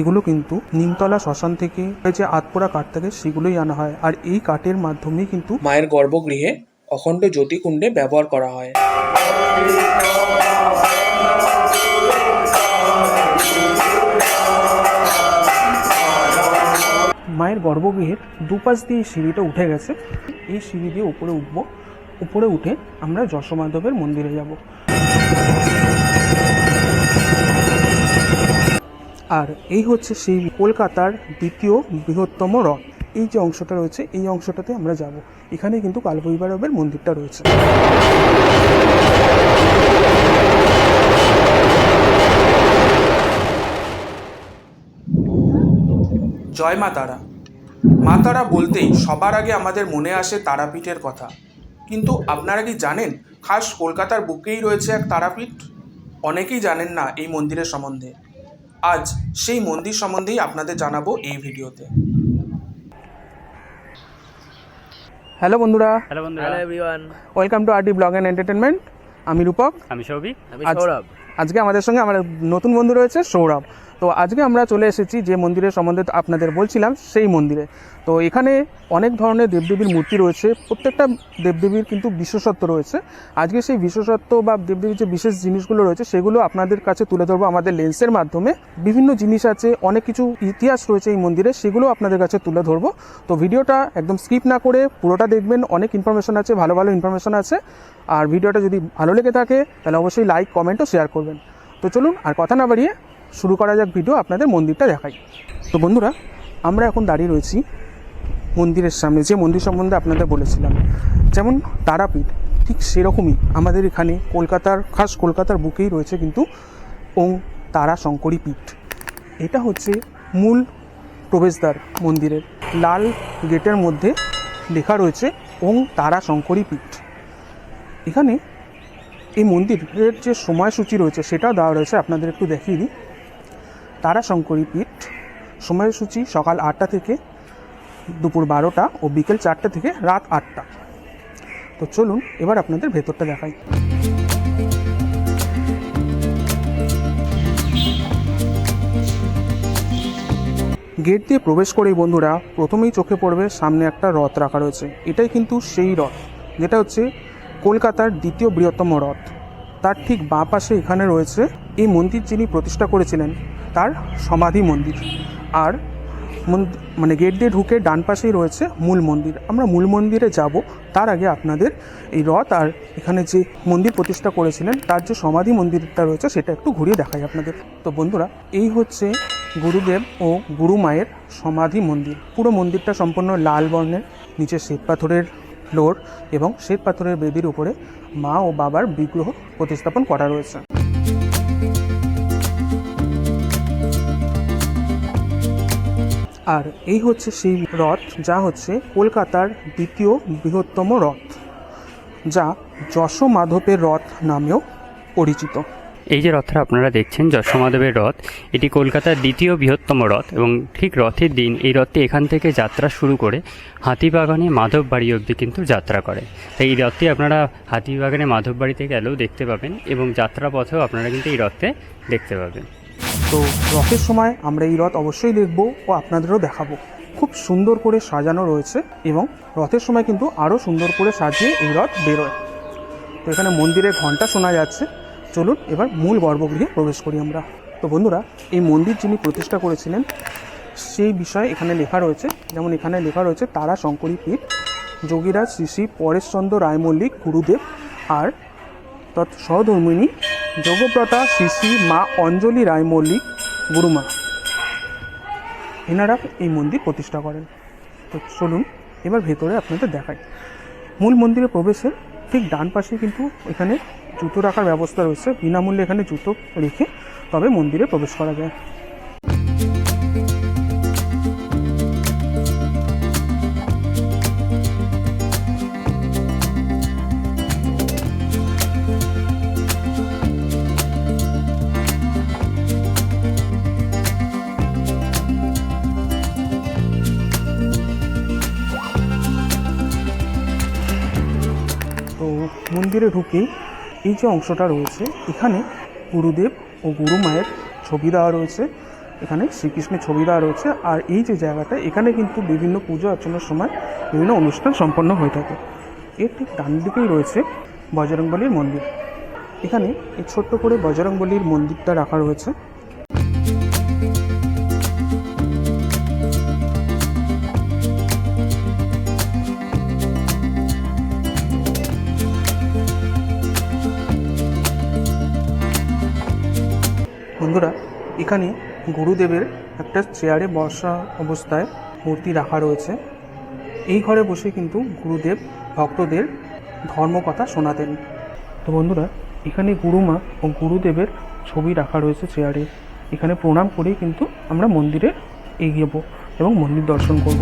এগুলো কিন্তু নিমতলা শ্মশান থেকে যে আতপোড়া কাঠ থাকে সেগুলোই আনা হয়। আর এই কাঠের মাধ্যমেই কিন্তু মায়ের গর্ভগৃহে অখণ্ড জ্যোতিকুণ্ডে ব্যবহার করা হয়। মায়ের গর্ভগৃহের দুপাশ দিয়ে সিঁড়িটা উঠে গেছে। এই সিঁড়ি দিয়ে উপরে উঠবো। উপরে উঠে আমরা যশোমাধবের মন্দিরে যাব। আর এই হচ্ছে সেই কলকাতার দ্বিতীয় বৃহত্তম রথ এই যে অংশটা রয়েছে, এই অংশটাতে আমরা যাব। এখানে কিন্তু কালভৈরবের মন্দিরটা রয়েছে। জয় মা তারা। মা তারা বলতেই সবার আগে আমাদের মনে আসে তারাপীঠের কথা। কিন্তু আপনারা কি জানেন, খাস কলকাতার বুকেই রয়েছে এক তারাপীঠ? অনেকেই জানেন না এই মন্দিরের সম্বন্ধে। আজ সেই মন্দির সম্বন্ধেই আপনাদের জানাব এই ভিডিওতে। হ্যালো বন্ধুরা। হ্যালো বন্ধুরা। Hello everyone. Welcome to RD blog and entertainment আমি রূপক। আমি সৌভিক। আমি সৌরভ। আজকে আমাদের সঙ্গে আমার নতুন বন্ধু রয়েছে সৌরভ। তো আজকে আমরা চলে এসেছি যে মন্দিরের সম্বন্ধে আপনাদের বলছিলাম, সেই মন্দিরে। তো এখানে অনেক ধরনের দেবদেবীর মূর্তি রয়েছে, প্রত্যেকটা দেবদেবীর কিন্তু বিশেষত্ব রয়েছে। আজকে সেই বিশেষত্ব বা দেবদেবীর যে বিশেষ জিনিসগুলো রয়েছে, সেগুলো আপনাদের কাছে তুলে ধরবো আমাদের লেন্সের মাধ্যমে। বিভিন্ন জিনিস আছে, অনেক কিছু ইতিহাস রয়েছে এই মন্দিরে, সেগুলো আপনাদের কাছে তুলে ধরবো। তো ভিডিওটা একদম স্কিপ না করে পুরোটা দেখবেন, অনেক ইনফরমেশন আছে, ভালো ভালো ইনফরমেশন আছে। আর ভিডিওটা যদি ভালো লেগে থাকে, তাহলে অবশ্যই লাইক কমেন্ট ও শেয়ার করবেন। তো চলুন, আর কথা না বাড়িয়ে শুরু করা যাক ভিডিও, আপনাদের মন্দিরটা দেখাই। তো বন্ধুরা, আমরা এখন দাঁড়িয়ে রয়েছি মন্দিরের সামনে, যে মন্দির সম্বন্ধে আপনাদের বলেছিলাম। যেমন তারাপীঠ, ঠিক সেরকমই আমাদের এখানে কলকাতার, খাস কলকাতার বুকেই রয়েছে কিন্তু ওং তারা শঙ্করী পীঠ। এটা হচ্ছে মূল প্রবেশদ্বার মন্দিরের। লাল গেটের মধ্যে লেখা রয়েছে ওং তারা শঙ্করী পীঠ। এখানে এই মন্দিরের যে সময়সূচি রয়েছে, সেটাও দেওয়া রয়েছে, আপনাদের একটু দেখিয়ে দিই। তারা শঙ্করী পীঠ সময়সূচি সকাল আটটা থেকে দুপুর বারোটা ও বিকেল চারটে থেকে রাত আটটা। তো চলুন, এবার আপনাদের ভেতরটা দেখাই। গেট দিয়ে প্রবেশ করেই বন্ধুরা, প্রথমেই চোখে পড়বে সামনে একটা রথ রাখা রয়েছে। এটাই কিন্তু সেই রথ, যেটা হচ্ছে কলকাতার দ্বিতীয় বৃহত্তম রথ। তার ঠিক বাঁ পাশে এখানে রয়েছে এই মন্দির যিনি প্রতিষ্ঠা করেছিলেন তার সমাধি মন্দির। আর মানে গেট দিয়ে ঢুকে ডান পাশেই রয়েছে মূল মন্দির। আমরা মূল মন্দিরে যাব, তার আগে আপনাদের এই রথ আর এখানে যে মন্দির প্রতিষ্ঠা করেছিলেন, তার যে সমাধি মন্দিরটা রয়েছে, সেটা একটু ঘুরিয়ে দেখাই আপনাদের। তো বন্ধুরা, এই হচ্ছে গুরুদেব ও গুরু মায়ের সমাধি মন্দির। পুরো মন্দিরটা সম্পূর্ণ লাল বর্ণের, নিচে শ্বেত পাথরের ফ্লোর এবং শ্বেত পাথরের বেদির উপরে মা ও বাবার বিগ্রহ প্রতিস্থাপন করা রয়েছে। আর এই হচ্ছে সেই রথ, যা হচ্ছে কলকাতার দ্বিতীয় বৃহত্তম রথ, যা যশ মাধবের রথ নামেও পরিচিত। এই যে রথটা আপনারা দেখছেন যশোমাদেবের রথ, এটি কলকাতার দ্বিতীয় বৃহত্তম রথ এবং ঠিক রথের দিন এই রথটি এখান থেকে যাত্রা শুরু করে হাতিবাগানে মাধব বাড়ি অবধি কিন্তু যাত্রা করে। তাই এই রথটি আপনারা হাতিবাগানে মাধব বাড়িতে গেলেও দেখতে পাবেন এবং যাত্রা পথেও আপনারা কিন্তু এই রথে দেখতে পাবেন। তো রথের সময় আমরা এই রথ অবশ্যই দেখব ও আপনাদেরও দেখাবো। খুব সুন্দর করে সাজানো রয়েছে এবং রথের সময় কিন্তু আরও সুন্দর করে সাজিয়ে এই রথ বেরোয়। তো এখানে মন্দিরের ঘণ্টা শোনা যাচ্ছে। চলুন এবার মূল গর্ভগৃহে প্রবেশ করি আমরা। তো বন্ধুরা, এই মন্দির যিনি প্রতিষ্ঠা করেছিলেন, সেই বিষয়ে এখানে লেখা রয়েছে। যেমন এখানে লেখা রয়েছে, তারা শঙ্করী পীঠ, যোগীরাজ শ্রী শ্রী পরেশচন্দ্র রায় মল্লিক গুরুদেব আর তৎ সহধর্মিনী যোগব্রতা শিশি মা অঞ্জলি রায় মল্লিক, গুরুমা। এনারা এই মন্দির প্রতিষ্ঠা করেন। তো চলুন, এবার ভেতরে আপনাদের দেখাই। মূল মন্দিরে প্রবেশের ঠিক ডান পাশে কিন্তু এখানে জুতো রাখার ব্যবস্থা রয়েছে। বিনামূল্যে এখানে জুতো রেখে তবে মন্দিরে প্রবেশ করা যায়। তো মন্দিরে ঢুকেই এই যে অংশটা রয়েছে, এখানে গুরুদেব ও গুরু মায়ের ছবি দেওয়া রয়েছে, এখানে শ্রীকৃষ্ণের ছবি দেওয়া রয়েছে, আর এই যে জায়গাটা, এখানে কিন্তু বিভিন্ন পুজো অর্চনার সময় বিভিন্ন অনুষ্ঠান সম্পন্ন হয়ে থাকে। এর ঠিক ডান দিকেই রয়েছে বজরংবলীর মন্দির। এখানে এই ছোট্ট করে বজরংবলীর মন্দিরটা রাখা রয়েছে। এখানে গুরুদেবের একটা চেয়ারে বসা অবস্থায় মূর্তি রাখা রয়েছে। এই ঘরে বসে কিন্তু গুরুদেব ভক্তদের ধর্মকথা শোনাতেন। তো বন্ধুরা, এখানে গুরুমা ও গুরুদেবের ছবি রাখা রয়েছে চেয়ারে। এখানে প্রণাম করেই কিন্তু আমরা মন্দিরে এগিয়ে যাব এবং মন্দির দর্শন করব।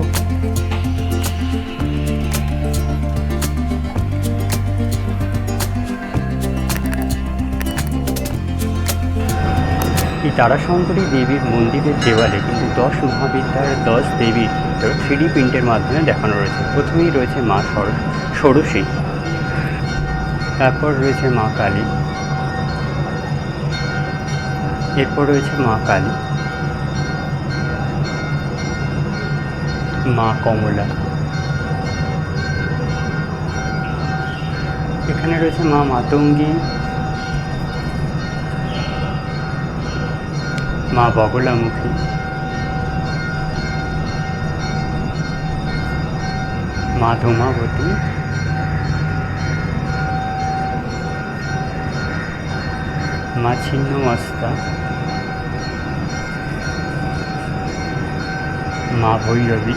তারাশঙ্করী দেবীর মন্দিরের দেওয়ালে কিন্তু দশ মহাবিদ্যার দশ দেবীর থ্রিডি প্রিন্টের মাধ্যমে দেখানো রয়েছে। প্রথমেই রয়েছে মা ষোড়শী, তারপর রয়েছে মা কালী, এরপর রয়েছে মা কালী, মা কমলা। এখানে রয়েছে মা মাতঙ্গী মা বগলামুখী। মা ধূমাবতী। মা ছিন্নমস্তা। মা ভৈরবী।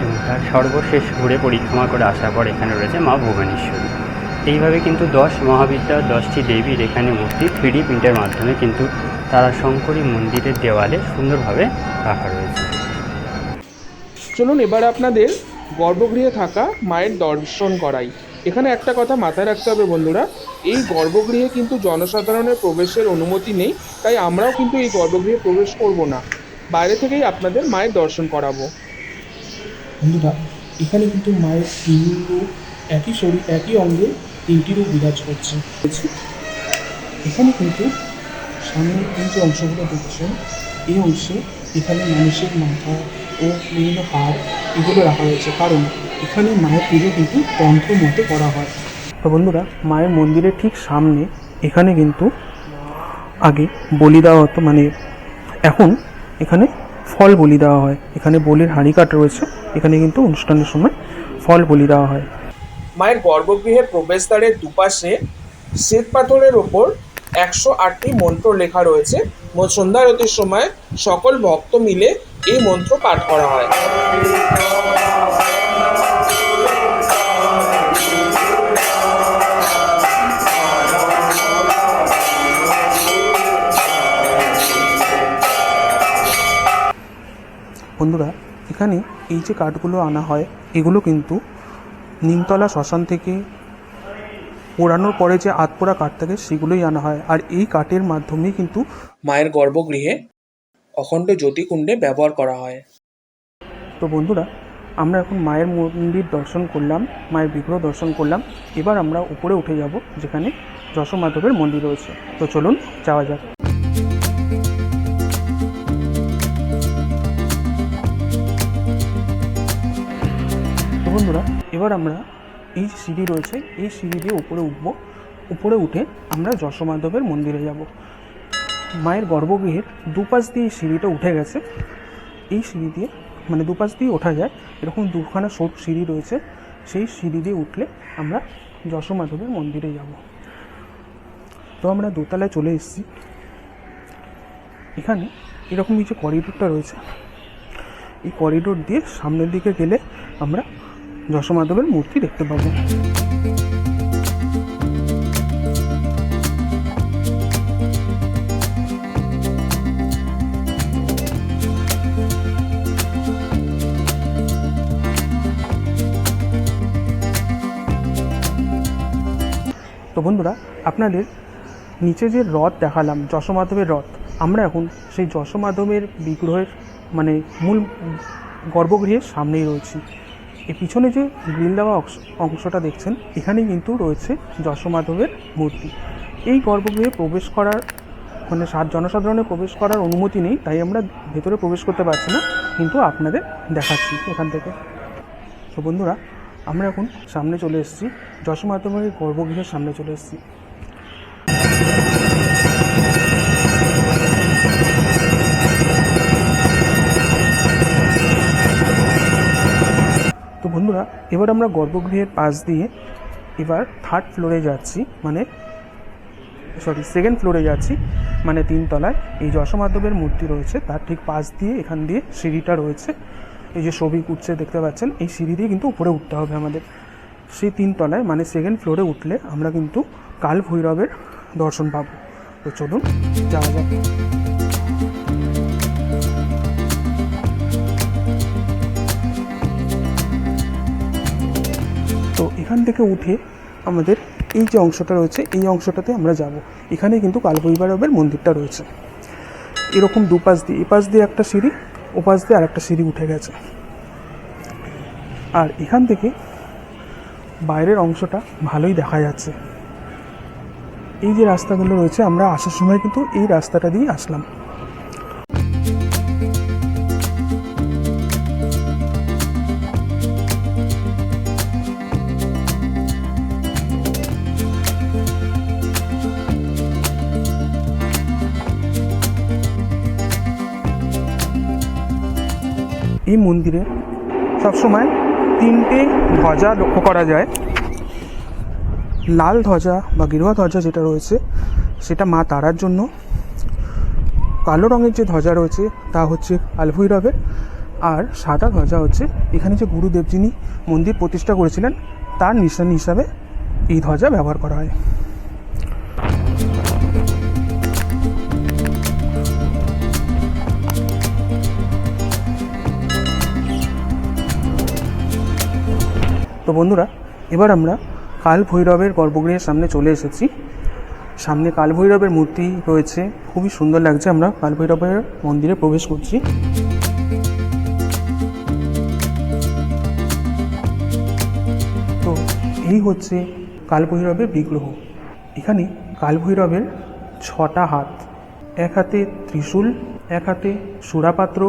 এবং তার সর্বশেষ ঘুরে পরিক্রমা করে আসার পর এখানে রয়েছে মা ভুবনেশ্বরী। এইভাবে কিন্তু দশ মহাবিদ্যার দশটি দেবীর এখানে মূর্তি থ্রিডি প্রিন্টের মাধ্যমে কিন্তু তারা শঙ্করী মন্দিরের দেওয়ালে সুন্দরভাবে রাখা রয়েছে। চলুন এবার আপনাদের গর্ভগৃহে থাকা মায়ের দর্শন করাই। এখানে একটা কথা মাথায় রাখতে হবে বন্ধুরা এই গর্ভগৃহে কিন্তু জনসাধারণের প্রবেশের অনুমতি নেই তাই আমরাও কিন্তু এই গর্ভগৃহে প্রবেশ করব না। বাইরে থেকেই আপনাদের মায়ের দর্শন করাবো। বন্ধুরা এখানে কিন্তু মায়ের তিন রূপ একই শরীর একই অঙ্গে তিনটি রূপ বিরাজ করছে। এখানে কিন্তু সামনের যে অংশগুলো দেখছেন। এই অংশে এখানে মানুষের মাথা ও বিভিন্ন হাড় এগুলো রাখা হয়েছে কারণ এখানে মায়ের পুজো কিন্তু তন্ত্র মতে করা হয়। তো বন্ধুরা, মায়ের মন্দিরের ঠিক সামনে এখানে কিন্তু আগে বলি দেওয়া হতো। মানে এখন এখানে ফল বলি দেওয়া হয়। এখানে বলির হাঁড়ি কাঠ রয়েছে। এখানে কিন্তু অনুষ্ঠানের সময় ফল বলি দেওয়া হয়। মায়ের গর্ভগৃহের প্রবেশদ্বারের দুপাশে শ্বেত পাথরের ওপর একশো আটটি মন্ত্র লেখা রয়েছে। ম- সন্ধ্যা আরতির সময় সকল ভক্ত মিলে এই মন্ত্র পাঠ করা হয়। বন্ধুরা, এখানে এই যে কাঠগুলো আনা হয়, এগুলো কিন্তু নিমতলা শ্মশান থেকে পোড়ানোর পরে যে আতপোড়া কাঠ থাকে সেগুলোই আনা হয়। আর এই কাঠের মাধ্যমেই কিন্তু মায়ের গর্ভগৃহে অখণ্ড জ্যোতিকুণ্ডে ব্যবহার করা হয়। তো বন্ধুরা, আমরা এখন মায়ের মন্দির দর্শন করলাম, মায়ের বিগ্রহ দর্শন করলাম। এবার আমরা উপরে উঠে যাব, যেখানে যশোমাধবের মন্দির রয়েছে। তো চলুন, যাওয়া যাক। বন্ধুরা, এবার আমরা এই যে সিঁড়ি রয়েছে, এই সিঁড়ি দিয়ে উপরে উঠব। উপরে উঠে আমরা যশোমাধবের মন্দিরে যাব। মায়ের গর্ভগৃহের দুপাশ দিয়ে এই সিঁড়িটা উঠে গেছে। এই সিঁড়ি দিয়ে মানে দুপাশ দিয়ে ওঠা যায়। এরকম দুখানা সরু সিঁড়ি রয়েছে। সেই সিঁড়ি দিয়ে উঠলে আমরা যশোমাধবের মন্দিরে যাব। তো আমরা দোতলায় চলে এসেছি। এখানে এরকম যে করিডোরটা রয়েছে, এই করিডোর দিয়ে সামনের দিকে গেলে আমরা যশোমাধবের মূর্তি দেখতে পাবো। তো বন্ধুরা, আপনাদের নিচে যে রথ দেখালাম, যশোমাধবের রথ, আমরা এখন সেই যশোমাধবের বিগ্রহের মানে মূল গর্ভগৃহের সামনেই রয়েছি। এই পিছনে যে গ্রিল দেওয়া অংশ- অংশটা দেখছেন, এখানেই কিন্তু রয়েছে যশোমাধবের মূর্তি। এই গর্ভগৃহে প্রবেশ করার মানে জনসাধারণের প্রবেশ করার অনুমতি নেই, তাই আমরা ভেতরে প্রবেশ করতে পারছি না, কিন্তু আপনাদের দেখাচ্ছি এখান থেকে। তো বন্ধুরা, আমরা এখন সামনে চলে এসেছি যশোর মাধ্যমিক গর্ভগৃহের সামনে চলে এসেছি। বন্ধুরা এবার আমরা গর্ভগৃহের পাশ দিয়ে এবার থার্ড ফ্লোরে যাচ্ছি মানে সরি সেকেন্ড ফ্লোরে যাচ্ছি মানে তিনতলায়। এই যশমাধবের মূর্তি রয়েছে, তার ঠিক পাশ দিয়ে, এখান দিয়ে সিঁড়িটা রয়েছে। এই যে সবিক উঠছে, দেখতে পাচ্ছেন, এই সিঁড়ি দিয়ে কিন্তু উপরে উঠতে হবে আমাদের। সেই তিনতলায় মানে সেকেন্ড ফ্লোরে উঠলে আমরা কিন্তু কাল ভৈরবের দর্শন পাবো। তো চলুন, যাওয়া যাক। তো এখান থেকে উঠে আমাদের এই যে অংশটা রয়েছে, এই অংশটাতে আমরা যাব। এখানে কিন্তু কালভৈরবের মন্দিরটা রয়েছে। এরকম দুপাশ দিয়ে, এপাশ দিয়ে একটা সিঁড়ি, ওপাশ দিয়ে আরেকটা সিঁড়ি উঠে গেছে। আর এখান থেকে বাইরের অংশটা ভালোই দেখা যাচ্ছে। এই যে রাস্তাগুলো রয়েছে, আমরা আসার সময় কিন্তু এই রাস্তাটা দিয়ে আসলাম। এই মন্দিরে সবসময় তিনটে ধ্বজা লক্ষ্য করা যায়। লাল ধ্বজা বা গেরুয়া ধ্বজা যেটা রয়েছে, সেটা মা তারার জন্য। কালো রঙের যে ধ্বজা রয়েছে, তা হচ্ছে কালভৈরবের আর সাদা ধ্বজা হচ্ছে এখানে যে গুরুদেব যিনি মন্দির প্রতিষ্ঠা করেছিলেন, তার নিশানি হিসাবে এই ধ্বজা ব্যবহার করা হয়। তো বন্ধুরা, এবার আমরা কাল ভৈরবের গর্ভগৃহের সামনে চলে এসেছি। সামনে কাল ভৈরবের মূর্তি রয়েছে, খুবই সুন্দর লাগছে, আমরা কাল ভৈরবের মন্দিরে প্রবেশ করছি। তো এই হচ্ছে কাল ভৈরবের বিগ্রহ। এখানে কাল ভৈরবের ছটা হাত, এক হাতে ত্রিশূল, এক হাতে সুরাপাত্র,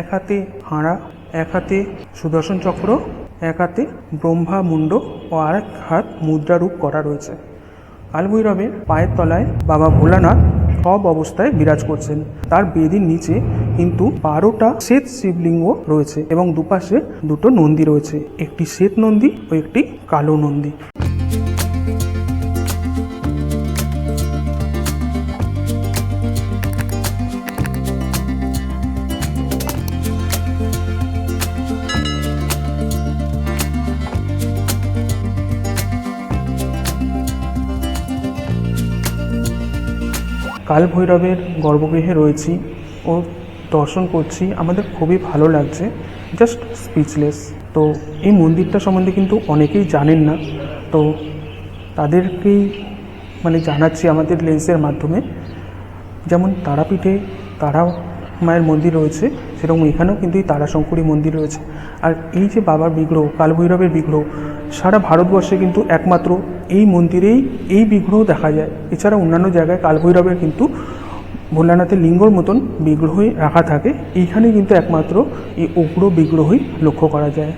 এক হাতে হাঁড়া, এক হাতে সুদর্শন চক্র এক হাতে ব্রহ্মা মুণ্ড ও আরেক হাত মুদ্রারূপ করা রয়েছে। আলভৈরবের পায়ের তলায় বাবা ভোলানাথ সব অবস্থায় বিরাজ করছেন। তার বেদির নিচে কিন্তু বারোটা শ্বেত শিবলিঙ্গ রয়েছে এবং দুপাশে দুটো নন্দী রয়েছে। একটি শ্বেত নন্দী ও একটি কালো নন্দী। কাল ভৈরবের গর্ভগৃহে রয়েছি ও দর্শন করছি। আমাদের খুবই ভালো লাগছে। জাস্ট স্পিচলেস তো এই মন্দিরটা সম্বন্ধে কিন্তু অনেকেই জানেন না। তো তাদেরকেই মানে জানাচ্ছি আমাদের লেন্সের মাধ্যমে। যেমন তারাপীঠে তারা মায়ের মন্দির রয়েছে, সেরকম এখানেও কিন্তু এই তারাশঙ্করী মন্দির রয়েছে। আর এই যে বাবার বিগ্রহ, কালভৈরবের বিগ্রহ, সারা ভারতবর্ষে কিন্তু একমাত্র এই মন্দিরেই এই বিগ্রহ দেখা যায়। এছাড়া অন্যান্য জায়গায় কালভৈরবের কিন্তু ভোলানাথের লিঙ্গর মতন বিগ্রহই রাখা থাকে। এইখানে কিন্তু একমাত্র এই উগ্র বিগ্রহই লক্ষ্য করা যায়।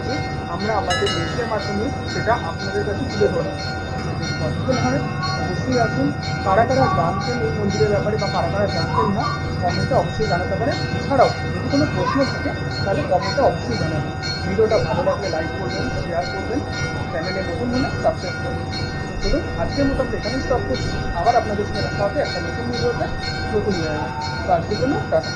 আরও আমরা আমাদের দেশের মাধ্যমে সেটা আপনাদের কাছে তুলে যদি পসিবল হয় অবশ্যই আসুন, কারা কারা জানতেন এই মন্দিরের ব্যাপারে বা কারা কারা জানতেন না, কমেন্টে অবশ্যই জানাতে পারেন। এছাড়াও, যদি কোনো প্রশ্ন থাকে, তাহলে কমেন্টে অবশ্যই জানাবেন। ভিডিওটা ভালো লাগলে লাইক করবেন শেয়ার করবেন চ্যানেলে নতুন হলে সাবস্ক্রাইব করবেন। চলুন, আজকের মতো আমরা এখানেই স্টপ করছি। আবার আপনাদের সঙ্গে দেখা হবে একটা নতুন ভিডিওতে। নতুন জায়গায় তো আজকের জন্য টাটা।